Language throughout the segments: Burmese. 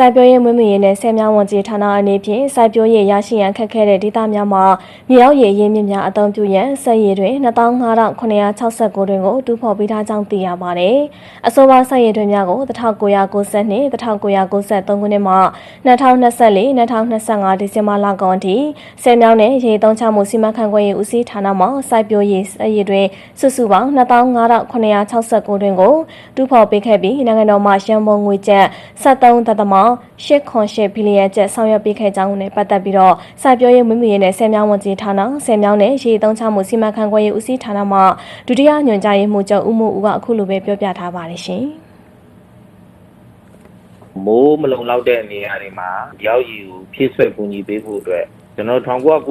စိုက်ပျိုးရေးမွေးမြူရေးနဲ့ဆယ်မြောင်းဝန်ကြီးဌာနအနေဖြင့်စိုက်ပျိုးရေးရရှိရန်ခက်ခဲတဲ့ဒေသများမှာမြေအောက်ရေရင်းမြစ်များအသုံးပြုရန်စက်ရည်တွင်25969တွင်ကိုတူးဖော်ပေးထားကြောင်းသိရပါတယ်။အဆိုပါစက်ရည်တွင်များကို1990နှင့်1993ခုနှစ်မှ2024 2025ဒီဇင်ဘာလကုန်အထိဆယ်မြောင်းနဲ့ရေသုံးချမှုစီမံခန့်ခွဲရေးဦးစီးဌာနမှစိုက်ပျိုးရေးစက်ရည်တွင်စုစုပေါင်း25969တွင်ကိုတူးဖော်ပေးခဲ့ပြီးနိုင်ငံတော်မှရန်ပုံငွေကျပ်73.8ဘီလီယံကျပ်ဆောင်ရွက်ပေးခဲ့ကြောင်းနဲ့ပတ်သက်ပြီးတော့စိုက်ပျိုးရေးမွေးမြူရေးနဲ့ဆယ်မြောင်းဝန်ကြီးဌာနဆယ်မြောင်းနဲ့ရေသုံးချမှုစီမံခန့်ခွဲရေးဦးစီးဌာနမှဒုတိယညွှန်ကြားရေးမှူးချုပ်ဦးမိုးဦးကအခုလိုပဲပြောပြထားပါတယ်ရှင်။မိုးမလုံလောက်တဲ့နေရာတွေမှာရောက်ရည်ကိုဖြည့်ဆွက်ကူညီပေးဖို့အတွက် ကျွန်တော်1992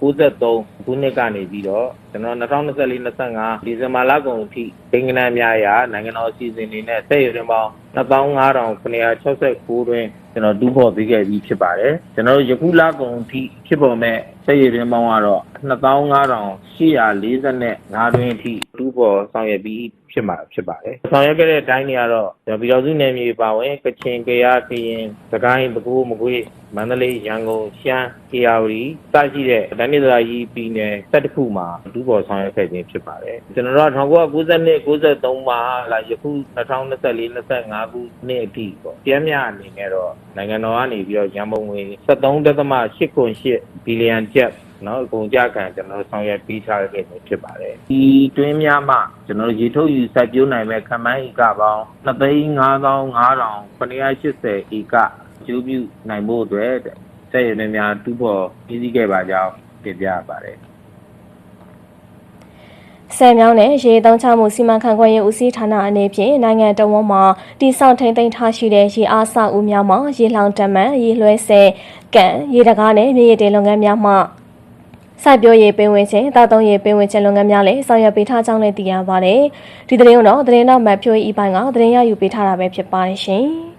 93ခုနှစ်ကနေပြီးတော့ကျွန်တော်2024 25ဒီဇင်ဘာလကုန်အထိဒိင်္ဂနန်းများရာနိုင်ငံတော်အစည်းအဝေးတွေနဲ့ဆက်ရည်ပေါင်း15969တွင် ကျွန်တော်ဒူးဖော်ပေးခဲ့ပြီးဖြစ်ပါတယ်ကျွန်တော်တို့ယခုလကုန်အထိဖြစ်ပေါ်မဲ့ဆက်ရည်ပေါင်းကတော့25845တွင်အထိဒူးဖော်ဆောင်ရွက်ပြီးဖြစ်မှာဖြစ်ပါတယ်ဆောင်ရွက်ခဲ့တဲ့အတိုင်းတွေကတော့ပြည်တော်စုနယ်မြေပါဝင်ကချင်ကယားကရင်စကိုင်းပဲခူးမကွေးမန္တလေးရန်ကုန်ရှမ်းအေရဝတီစရှိတဲ့တန်းနေသရာကြီးပြည်နယ်၁၁ခုမှာဒူးဖော်ဆောင်ရွက်ခဲ့ခြင်းဖြစ်ပါတယ်ကျွန်တော်တို့1992 93မှာလာယခု2024 25ခုနှစ်အထိပေါ့ပြင်းမြအနေနဲ့တော့ နိုင်ငံတော်ကနေပြီးတော့ရန်ပုံငွေ73.8ဘီလီယံကျပ်နော်အကုန်ကြခံကျွန်တော်တို့ဆောင်ရွက်ပြီးထားခဲ့ခြင်းဖြစ်ပါတယ်ဒီတွင်းများမှကျွန်တော်တို့ရေထုတ်ယူစိုက်ပျိုးနိုင်မဲ့ခမိုင်းဧကပေါင်း2,55,980ဧကကျိုးပြုနိုင်ဖို့အတွက်စက်ရည်များတူးဖော်ပြီးစီးခဲ့ပါကြောင်းတင်ပြပါတယ် ဆယ်မြောင်းနဲ့ရေသုံးချမှုစီမံခန့်ခွဲရေးဦးစီးဌာနအနေဖြင့်နိုင်ငံတော်ဝန်မှတိစောင့်ထိန်သိမ်းထားရှိတဲ့ရေအားဆောက်ဦးများမှာရေလောင်တမန်ရေလွှဲဆဲကန်ရေတကားနဲ့မြေရည်တင်လုပ်ငန်းများမှစိုက်ပျိုးရေးပင်ဝင်ခြင်းတောက်သုံးရေးပင်ဝင်ခြင်းလုပ်ငန်းများလည်းဆောင်ရွက်ပေးထားကြောင်းလည်းသိရပါတယ်။ဒီသတင်းကိုတော့သတင်းတော့မတ်ဖြိုးဤပိုင်းကသတင်းရယူပေးထားတာပဲဖြစ်ပါတယ်ရှင်။